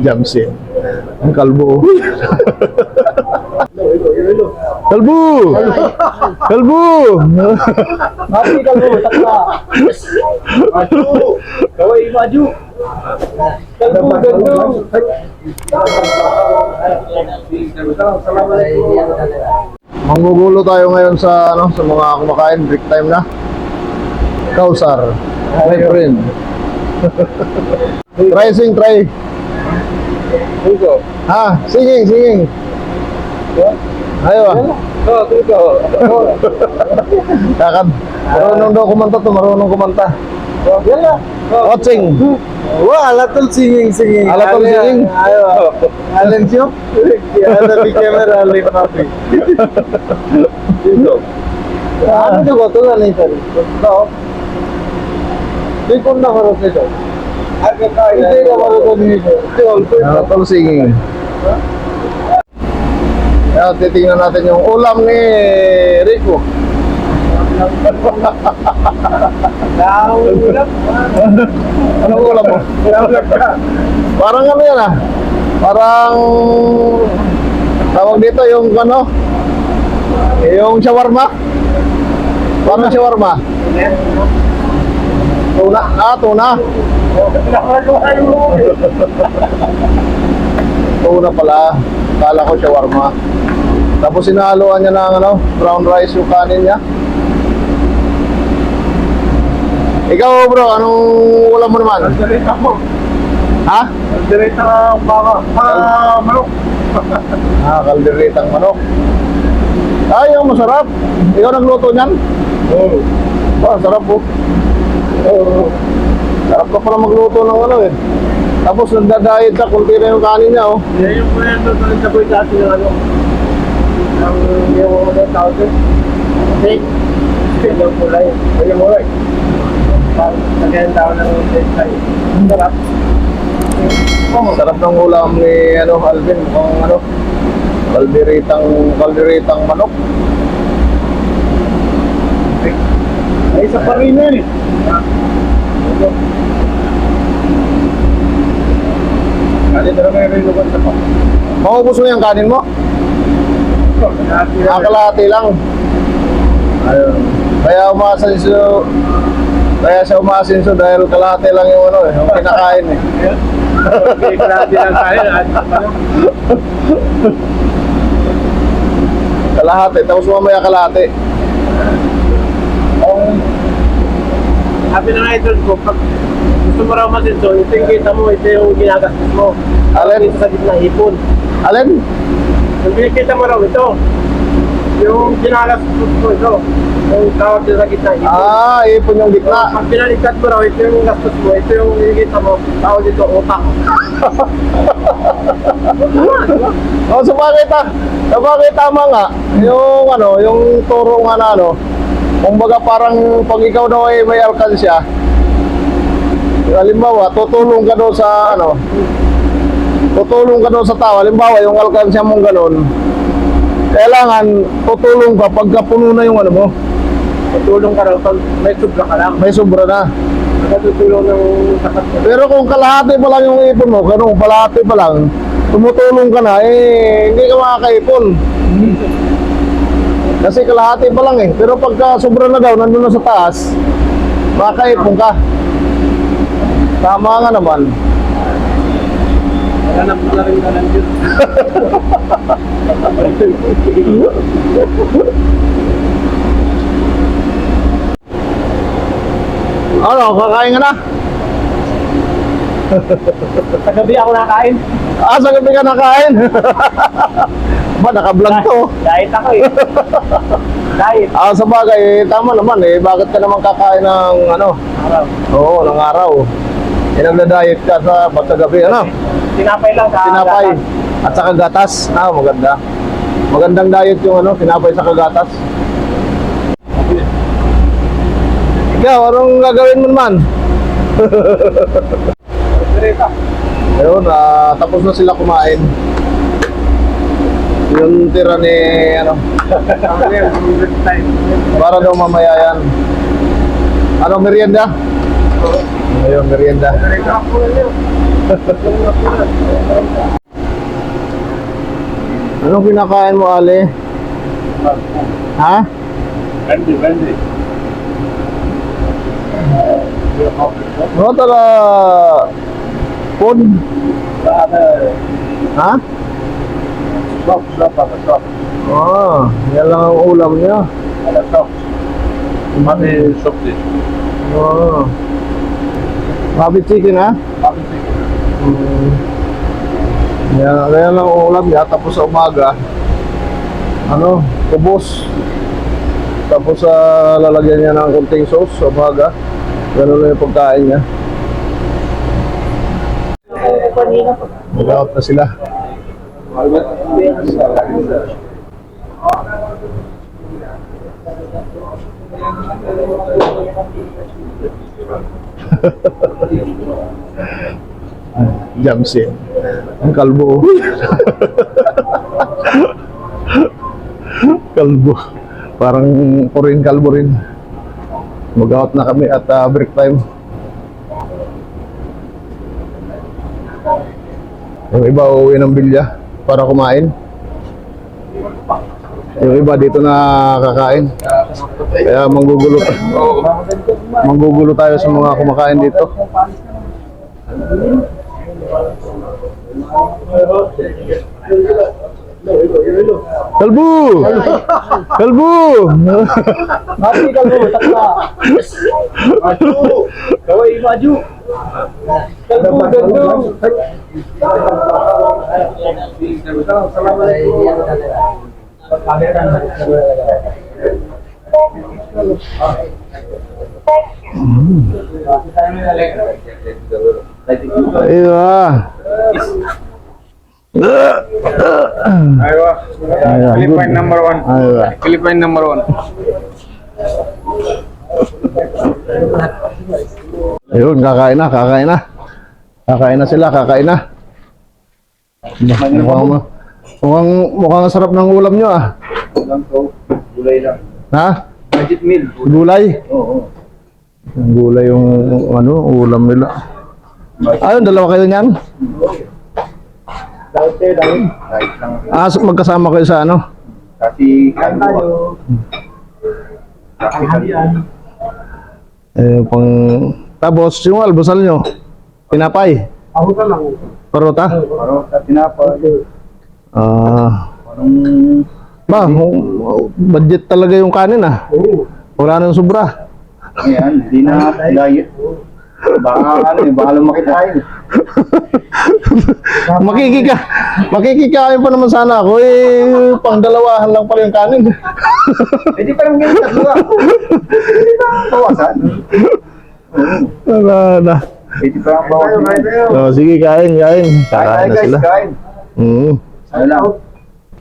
Jamsin. Ang kalbo. kalbo! Kalbo! Mati ka mo, takla. Maju. Kawai maju. Gandung, gandung. Manggugulo tayo ngayon sa ano sa mga kumakain break time na. Kausar. My friend. try sing try. Ah, singing, singing. Ya. Ayo. Oh, akan marunong daw kumanta to, marunong kumanta. Oh, Wah, alatul singing, singing. Alatul singing? Ayo. Alin siyo? Iya, ada di kamera alin papi. Gitu. Dito. Ano juga tulan ito? Tulan. Tulan na harap nito. Hindi na wala ko dito. Ano pang singing? Ayan, titingnan natin yung ulam ni Rico. ano ulam mo? Parang ano yan ah? Parang tawag dito yung ano? Yung shawarma? Parang shawarma? Tuna. Ah, tuna. Tuna pala. Kala ko shawarma. Tapos sinahaluan niya ng ano, brown rice yung kanin niya. Ikaw bro, anong ulam mo naman? Direta mo. Ha? Direta baka. Ah, manok. Ah, kalderitang manok. Ay, yung masarap. Ikaw nagluto niyan? Oh. Oh, sarap po. Oh, sarap ka pala magluto ng ano eh. Tapos nagda-diet ka, kunti na yung kanin niya oh. Yan yung kwento doon sa boy dati ng ano. Ang yung ano tawag doon. Steak. Steak yung kulay. Ay, yung kulay. Parang nagyan tao ng steak tayo. Ang sarap. Oh, sarap ng ulam ni ano, Alvin. Mukhang ano, kalderitang, kalderitang manok. Ay, isa pa rin yan eh. Kasi talaga yung rilugan sa pa. Maubos mo yung kanin mo? Ah, kalahati lang. Ayun. Kaya umasenso, kaya siya umasenso dahil kalahati lang yung ano eh, yung kinakain eh. Okay, kalahati lang tayo. Kalahati, tapos mamaya kalahati. Sabi ng idol ko, pag gusto mo raw masinso, ito yung kita mo, ito yung ginagastos mo. Alin? Ito sa gitna hipon. Alin? Yung kinikita mo raw ito, yung ginagastos mo ito, yung tawag dito sa gitna hipon. Ah, ipon yung gitna. Pag pinalikat mo raw, ito yung gastos mo, ito yung kinikita mo, tawag dito utang. Oh, so bakit ah? So bakit tama nga? Yung ano, yung turo nga na ano, kumbaga parang pag ikaw daw ay may alkansya, halimbawa, tutulong ka daw sa ano, tutulong ka daw sa tao, halimbawa yung alkansya mong ganun, kailangan tutulong ka pagka puno na yung ano mo, Tutulong ka raw pag may subra ka lang. may sobra na. Nakatutulong ng sakat mo. Pero kung kalahati pa lang yung ipon mo, ganun, kalahati pa lang, tumutulong ka na, eh, hindi ka makakaipon. Kasi kalahati pa lang eh. Pero pagka sobra na daw, nandun na sa taas, makakaipon ka. Tama nga naman. Hanap mo na rin ka yun. Ano, kakain ka na? Sa gabi ako nakain. Ah, sa gabi ka nakain. ba, naka-vlog to. Diet ako eh. Diet. Ah, sa bagay, tama naman eh. Bakit ka naman kakain ng ano? Araw. Oo, ng araw. Eh, nagda-diet ka sa basta gabi, ano? Tinapay lang sa tinapay gatas. at saka gatas. Ah, maganda. Magandang diet yung ano, tinapay sa gatas. Ikaw, anong gagawin mo naman? Ayun, ah, tapos na sila kumain. Yung tira ni, ano, para daw mamaya yan. Ano, merienda? Ayun, merienda. Anong kinakain mo, Ale? Ha? Bendy, bendy. Ano tala? Food? Ha? Stop, stop, stop. Ah, yan lang ang ulam niya. Ada stop. Mati stop din. Ah. Rabbit chicken, ha? Mati sige. Hmm. Yan, yan lang ang ulam niya. Tapos sa umaga, ano, kubos. Tapos sa lalagyan niya ng kunting sauce sa umaga. Ganun lang yung pagkain niya. Mag-out na sila. Jamsi. Ang kalbo. kalbo. Parang purin kalbo rin. Mag-out na kami at uh, break time. Yung iba uuwi ng bilya para kumain. Yung iba dito na kakain. Kaya manggugulo, manggugulo tayo sa mga kumakain dito. Kalbu! Kalbu! Mati kalbo, takla. Maju. Kawai maju. Iya. Philippine number one. Philippine number one. Ayun, kakain na, kakain na. Kakain na sila, kakain na. Mukhang, mukhang, mukhang sarap ng ulam nyo ah. Lang to. Gulay lang. Ha? Budget meal. Gulay. Oo. Ang gulay yung ano, ulam nila. Ayun, dalawa kayo niyan. Kahit lang. Ah, so magkasama kayo sa ano? Kasi kain tayo. Kasi halian. Eh, pang... Tapos, yung almusal nyo, tinapay, Ako ka lang. parota. Pero sa tinapay. Ah, Parang... ba, budget talaga yung kanin ah. Oo. Wala nang sobra. Ayan, hindi na diet. Baka ano eh, baka lumaki tayo. Makikika, makikikain pa naman sana ako eh, pang dalawahan lang pala yung kanin. Pwede pa lang ganyan tatlo Pwede pa bawasan. Wala na. Pwede pa lang bawasan. Oh, sige, kain, kain. Kain na guys, sila. kain. Mm. Ano lang.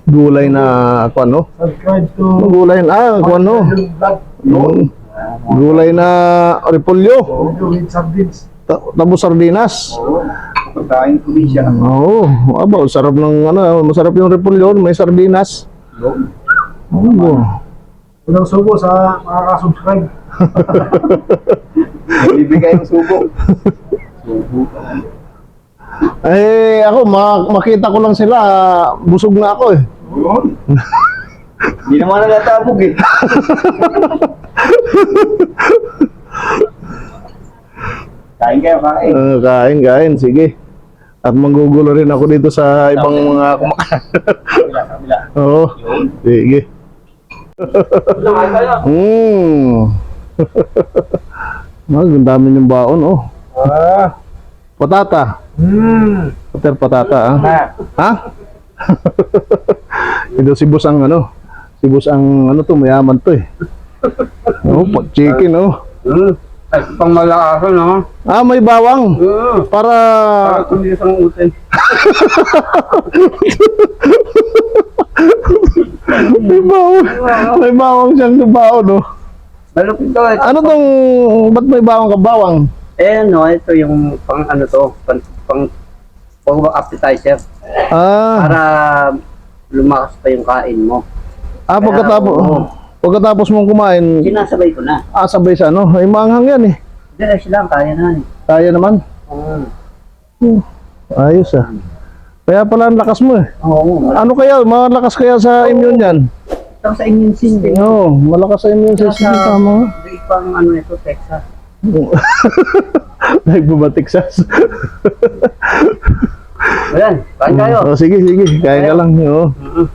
Gulay na ako ano? Subscribe to Gulay na, ah, ako ano? Mm. Gulay na repolyo. with sardines. Ta- Tapos sardinas. Oo. Pagkain ko din siya. Oo, oh, aba, sarap ng ano, masarap yung repolyo, may sardinas. Oo. Unang subo sa makaka-subscribe. Bibigay yung subo. Subo. Eh, ako, ma- makita ko lang sila, busog na ako eh. Yun. Hindi naman nalatabog eh. Kain kayo, kain. Ah, kain, kain, sige. At manggugulo rin ako dito sa ibang mga kumakain. Kabila, kabila. Oo, sige. Hmm. Ah, ang dami yung baon, oh. Ah. Patata. Hmm. Pater patata, ah. Ha? Ito si boss ang ano, si boss ang ano to, mayaman to eh. Oh, pot chicken oh. Hmm. Ay, pang malakasan, no? Ah, may bawang. Oo. Para Para kundi isang utin. may bawang. May bawang siyang baon oh. Malupit to. eh. Ano tong, ba't may bawang ka bawang? Eh, no, ito yung pang ano to, pang, pang, pang appetizer. Ah, Para lumakas pa yung kain mo. ah pagkatapos, Oo. pagkatapos mong kumain, Sinasabay ko na. ah, sabay sa ano, ay manghang yan eh. Diretso lang, kaya na. eh. Kaya naman. Hmm. Ayos ah. Kaya pala ang lakas mo eh. Oo, Ano kaya? Malakas kaya sa immune yan? Ito sa immune system. Oo, malakas sa immune system. Sa- Tama. Liit pang ano ito, Texas. Nagbuba Texas. Ayan, kain tayo. Oh, sige, sige. Kaya ka lang. Oo. Mm-mm.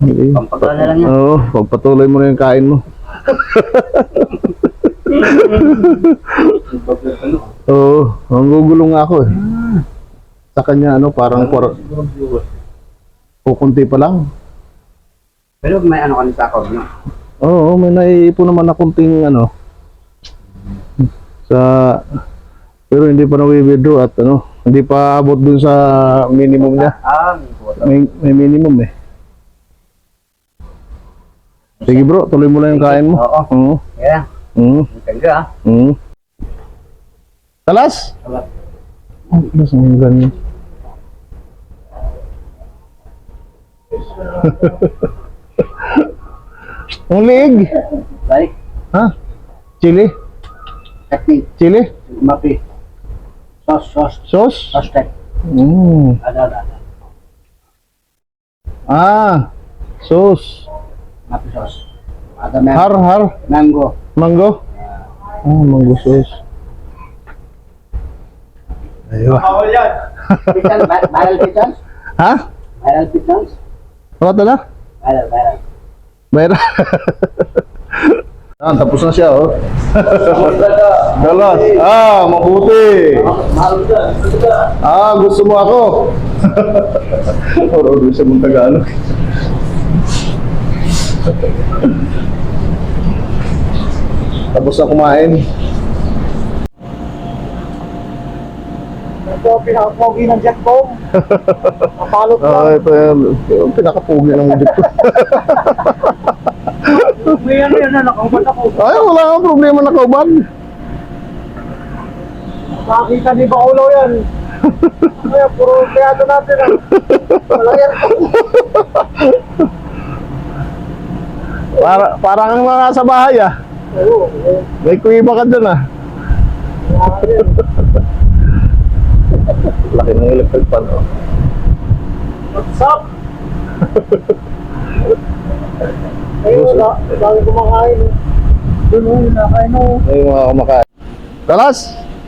Sige. Pampagana lang yan. Oo, pagpatuloy mo na yung kain mo. Oo, ang gugulo nga ako eh. Sa kanya ano, parang par kukunti pa lang. Pero may ano ka sa ako, no? Oo, may naiipon naman na kunting ano. Sa pero hindi pa na-withdraw at ano, hindi pa abot dun sa minimum niya. Ah, may kuwata. May, may minimum eh. Sige bro, tuloy mo lang yung kain mo. Oo. Oo. Kaya, Oo. ang tangga ah. Mm. Talas? Talas. Oh, talas ang ganyan. Ang liig. Like, Ha? Chili? technique, Chili? mapi. Sauce, sauce, Sauce? sauce tech. Mm. Ada, ada, ada. Ah, sauce. Mapi sauce. Ada mango. Har, har. Mango. Mango? Ah, mango sauce. Ayun. Bawal yan. Pitan, viral pitans? Ha? Viral pitans? What na? Viral, viral. Mayroon. ah, tapos na siya, oh. Galas. Ah, mabuti. Ah, gusto mo ako. Oro, doon mong Tagalog. Tapos na kumain. Ito pinakapogi ng jet bomb. Mapalot lang. Ah, ito yan. Yung pinakapugi ng dito. May ano yan, nakangkot ako. Ay, wala kang problema na kaubag. Nakakita ni Baulo yan. Kaya puro teatro natin ah. Wala yan. Para, parang kang nasa bahay ah. Oo. May kuiba ka dyan ah. wala yan. Laki ng electric fan oh. What's up? Ayun, wala. Dami kumakain. Doon mo, nakain mo. May mga kumakain. Talas!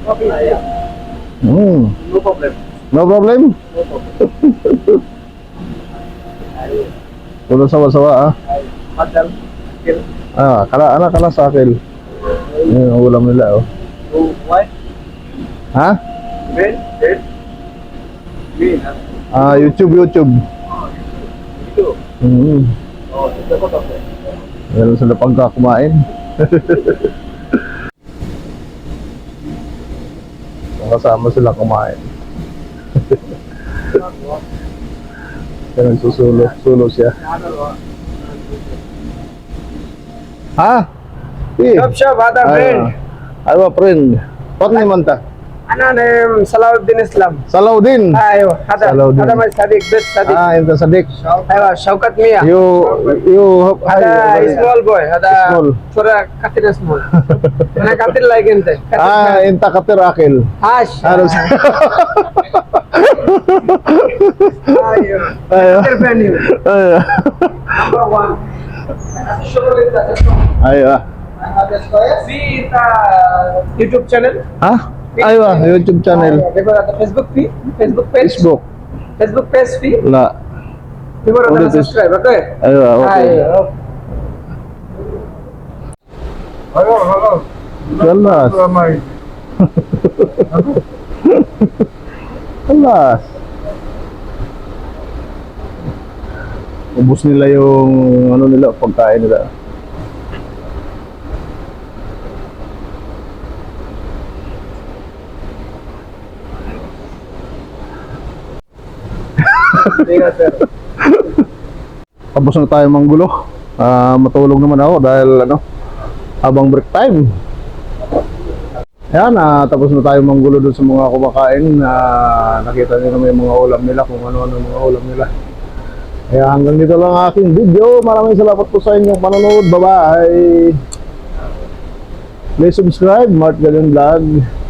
Okay. Hmm. No problem. No problem? Puno sawa-sawa ah. Madam. Ah, kala, ano kala sa akin. Yun ang ulam nila oh. So, what? Ha? Ben? Ben? Ah, YouTube, YouTube. Ito. Hmm. Oh, ito ko to. Meron sila pagkakumain. Kasama sila kumain. Kaya nagsusulo, sulo siya. Ha? Eh. Shop shop, ada friend. Ay, wa friend. What name anta? انا صلاح الدين اسلام صلاح الدين ايوه هذا هذا ما صديق بس صديق اه انت صديق ايوه شوكت ميا يو يو هذا سمول بوي هذا ترى كثير سمول انا كثير لايك انت اه انت كثير عاقل هاش ايوه ايوه ايوه ايوه يوتيوب channel huh Ayo ah, YouTube channel. The Facebook feed, Facebook page, Facebook. Facebook page feed. Wala. Only the this. subscribe, okay? Ayo ah, okay. Ayo. Hello, hello. Galas. Galas. Ubus nila yung ano nila, pagkain nila. Tapos na tayo manggulo. Ah, matulog naman ako dahil ano, habang break time. Ayan, ah, tapos na tayo manggulo doon sa mga kumakain na nakita niyo naman yung mga ulam nila kung ano-ano mga ulam nila. Kaya hanggang dito lang ang aking video. Maraming salamat po sa inyong panonood. Bye-bye! Please subscribe, Mart Galion Vlog.